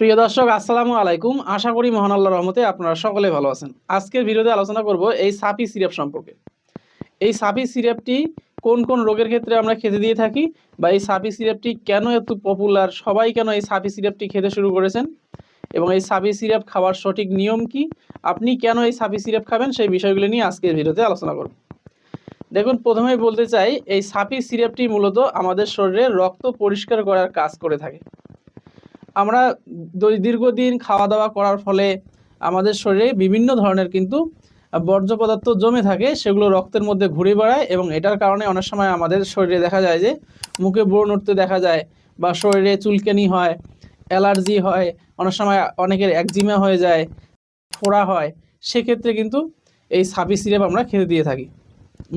প্রিয় দর্শক, আসসালামু আলাইকুম। আশা করি মহান আল্লাহর রহমতে আপনারা সকলে ভালো আছেন। আজকের ভিডিওতে আলোচনা করব এই সাপি সিরাপ সম্পর্কে। এই সাপি সিরাপটি কোন কোন রোগের ক্ষেত্রে আমরা খেতে দিয়ে থাকি বা এই সাপি সিরাপটি কেন এত পপুলার সবাই কেন এই সাপি সিরাপটি খেতে শুরু করেছেন? এবং এই সাপি সিরাপ খাওয়ার সঠিক নিয়ম কি? আপনি কেন এই সাপি সিরাপ খাবেন? সেই বিষয়গুলো নিয়ে আজকের ভিডিওতে আলোচনা করব। দেখুন প্রথমেই বলতে চাই, এই সাপি সিরাপটি মূলত আমাদের শরীরে রক্ত পরিষ্কার করার কাজ করে থাকে। আমরা দীর্ঘদিন খাওয়া দাওয়া করার ফলে আমাদের শরীরে বিভিন্ন ধরনের কিন্তু বর্জ্য পদার্থ জমে থাকে, সেগুলো রক্তের মধ্যে ঘুরে বেড়ায় এবং এটার কারণে অনেক সময় আমাদের শরীরে দেখা যায় যে মুখে ব্রণ উঠতে দেখা যায় বা শরীরে চুলকানি হয়, অ্যালার্জি হয়, অনেক সময় অনেকের একজিমা হয়ে যায়, ফোড়া হয়, সেক্ষেত্রে কিন্তু এই সাপি সিরাপ আমরা খেতে দিয়ে থাকি।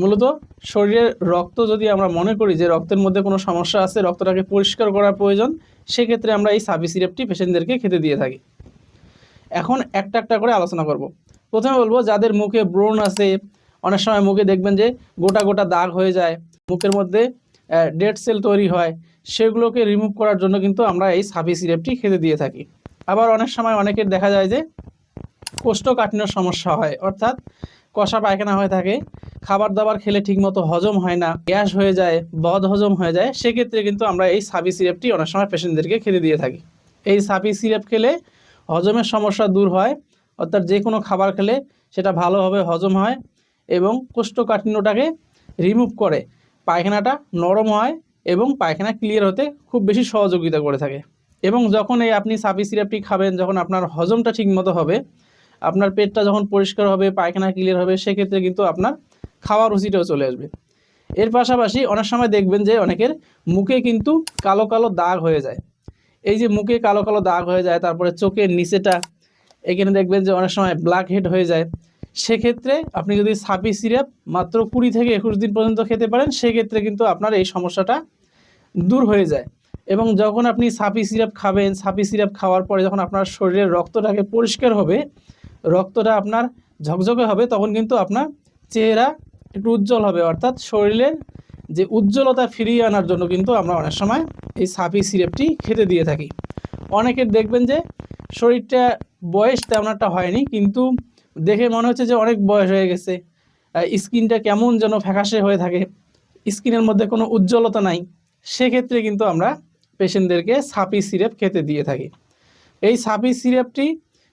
মূলত শরীরের রক্ত যদি আমরা মনে করি যে রক্তের মধ্যে কোনো সমস্যা আছে, রক্তটাকে পরিষ্কার করার প্রয়োজন সেক্ষেত্রে আমরা এই সাবি সিরাপটি পেশেন্টদেরকে খেতে দিয়ে থাকি। এখন একটা একটা করে আলোচনা করব। প্রথমে বলব, যাদের মুখে ব্রণ আছে, অনেক সময় মুখে দেখবেন যে গোটা গোটা দাগ হয়ে যায়, মুখের মধ্যে ডেড সেল তৈরি হয়, সেগুলোকে রিমুভ করার জন্য কিন্তু আমরা এই সাবি সিরাপটি খেতে দিয়ে থাকি। আবার অনেক সময় অনেকের দেখা যায় যে কোষ্ঠকাঠিন্যর সমস্যা হয়, অর্থাৎ কষা পায়খানা হয়ে থাকে খাবার দাবার খেলে ঠিকমতো হজম হয় না, গ্যাস হয়ে যায়, বদ হজম হয়ে যায়, সেক্ষেত্রে কিন্তু আমরা এই সাবি সিরাপটি অনেক সময় পেশেন্টদেরকে খেতে দিয়ে থাকি। এই সাবি সিরাপ খেলে হজমের সমস্যা দূর হয়, অর্থাৎ যে কোনো খাবার খেলে সেটা ভালোভাবে হজম হয় এবং কোষ্ঠকাঠিন্যটাকে রিমুভ করে, পায়খানাটা নরম হয় এবং পায়খানা ক্লিয়ার হতে খুব বেশি সহযোগিতা করে থাকে। এবং যখন এই আপনি সাবি সিরাপটি খাবেন, যখন আপনার হজমটা ঠিকমতো হবে, আপনার পেটটা যখন পরিষ্কার হবে, পায়খানা ক্লিয়ার হবে, সেক্ষেত্রে কিন্তু আপনার খাওয়ার রুচিটাও চলে আসবে। এর পাশাপাশি অনেক সময় দেখবেন যে অনেকের মুখে কিন্তু কালো কালো দাগ হয়ে যায়। এই যে মুখে কালো কালো দাগ হয়ে যায়, তারপরে চোখের নিচেটা, এখানে দেখবেন যে অনেক সময় ব্ল্যাক হেড হয়ে যায়। সেক্ষেত্রে আপনি যদি সাপি সিরাপ মাত্র কুড়ি থেকে একুশ দিন পর্যন্ত খেতে পারেন, সেক্ষেত্রে কিন্তু আপনার এই সমস্যাটা দূর হয়ে যায়। এবং যখন আপনি সাপি সিরাপ খাবেন, সাপি সিরাপ খাওয়ার পরে যখন আপনার শরীরের রক্তটাকে পরিষ্কার হবে, রক্তটা আপনার ঝকঝকে হবে, তখন কিন্তু আপনার চেহারা একটু উজ্জ্বল হবে, অর্থাৎ শরীরের যে উজ্জ্বলতা ফিরিয়ে আনার জন্য কিন্তু আমরা অনেক সময় এই সাপি সিরাপটি খেতে দিয়ে থাকি। অনেকের দেখবেন যে শরীরটা বয়স তেমন একটা হয়নি, কিন্তু দেখে মনে হচ্ছে যে অনেক বয়স হয়ে গেছে। স্কিনটা কেমন যেন ফ্যাকাশে হয়ে থাকে, স্কিনের মধ্যে কোনো উজ্জ্বলতা নাই। সেক্ষেত্রে কিন্তু আমরা পেশেন্টদেরকে সাপি সিরাপ খেতে দিয়ে থাকি। এই সাপি সিরাপটি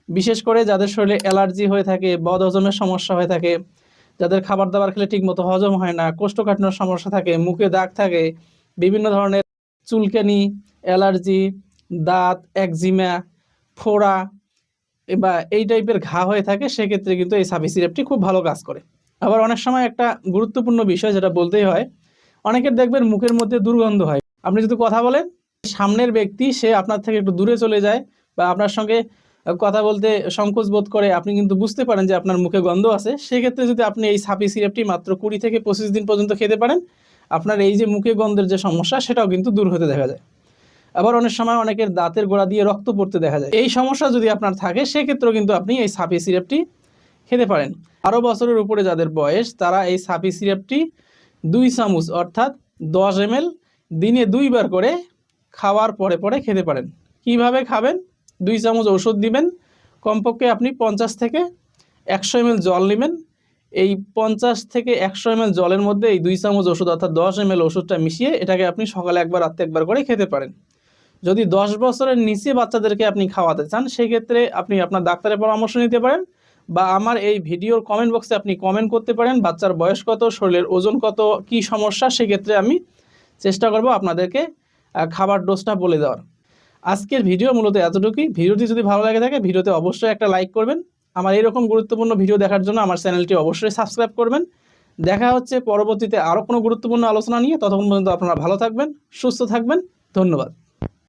বিশেষ করে যাদের শরীরে অ্যালার্জি হয়ে থাকে বদ হজমের সমস্যা হয়ে থাকে যাদের খাবার দাবার খেলে ঠিকমতো হজম হয় না কোষ্ঠকাঠিন্যর সমস্যা থাকে, মুখে দাগ থাকে, বিভিন্ন ধরনের চুলকানি, অ্যালার্জি, দাঁত, একজিমা, ফোড়া বা এই টাইপের ঘা হয়ে থাকে, সেক্ষেত্রে কিন্তু এই সাবি সিরাপটি খুব ভালো কাজ করে। আবার অনেক সময় একটা গুরুত্বপূর্ণ বিষয় যেটা বলতেই হয়, অনেকের দেখবেন মুখের মধ্যে দুর্গন্ধ হয়। আপনি যদি কথা বলেন, সামনের ব্যক্তি, সে আপনার থেকে একটু দূরে চলে যায় বা আপনার সঙ্গে কথা বলতে সংকোচ বোধ করে, আপনি কিন্তু বুঝতে পারেন যে আপনার মুখে গন্ধ আছে। সেক্ষেত্রে যদি আপনি এই সাপি সিরাপটি মাত্র কুড়ি থেকে পঁচিশ দিন পর্যন্ত খেতে পারেন, আপনার এই যে মুখে গন্ধের যে সমস্যা, সেটাও কিন্তু দূর হতে দেখা যায়। আবার অনেক সময় অনেকের দাঁতের গোড়া দিয়ে রক্ত পড়তে দেখা যায়। এই সমস্যা যদি আপনার থাকে, সেক্ষেত্রেও কিন্তু আপনি এই সাপি সিরাপটি খেতে পারেন। আরও বছরের উপরে যাদের বয়স, তারা এই সাপি সিরাপটি দুই চামচ, অর্থাৎ দশ এম দিনে দুইবার করে খাওয়ার পরে পরে খেতে পারেন। কীভাবে খাবেন? দুই চামচ ওষুধ দিবেন। কমপক্ষে আপনি পঞ্চাশ থেকে একশো এম জল নেবেন। এই পঞ্চাশ থেকে একশো এম জলের মধ্যে এই দুই চামচ ওষুধ অর্থাৎ দশ এম ওষুধটা মিশিয়ে এটাকে আপনি সকালে একবার, রাত্রে একবার করে খেতে পারেন। যদি দশ বছরের নিচে বাচ্চাদেরকে আপনি খাওয়াতে চান, সেক্ষেত্রে আপনি আপনার ডাক্তারের পরামর্শ নিতে পারেন বা আমার এই ভিডিওর কমেন্ট বক্সে আপনি কমেন্ট করতে পারেন বাচ্চার বয়স কত, শরীরের ওজন কত, কি সমস্যা, সেক্ষেত্রে আমি চেষ্টা করব আপনাদেরকে খাবার ডোজটা বলে দেওয়ার। আজকের ভিডিও মূলত এতটুকুই। ভিডিওটি যদি ভালো লাগে থাকে, ভিডিওতে অবশ্যই একটা লাইক করবেন। আমার এরকম গুরুত্বপূর্ণ ভিডিও দেখার জন্য আমার চ্যানেলটি অবশ্যই সাবস্ক্রাইব করবেন। দেখা হচ্ছে পরবর্তীতে আরও কোনো গুরুত্বপূর্ণ আলোচনা নিয়ে। ততক্ষণ পর্যন্ত আপনারা ভালো থাকবেন, সুস্থ থাকবেন। ধন্যবাদ।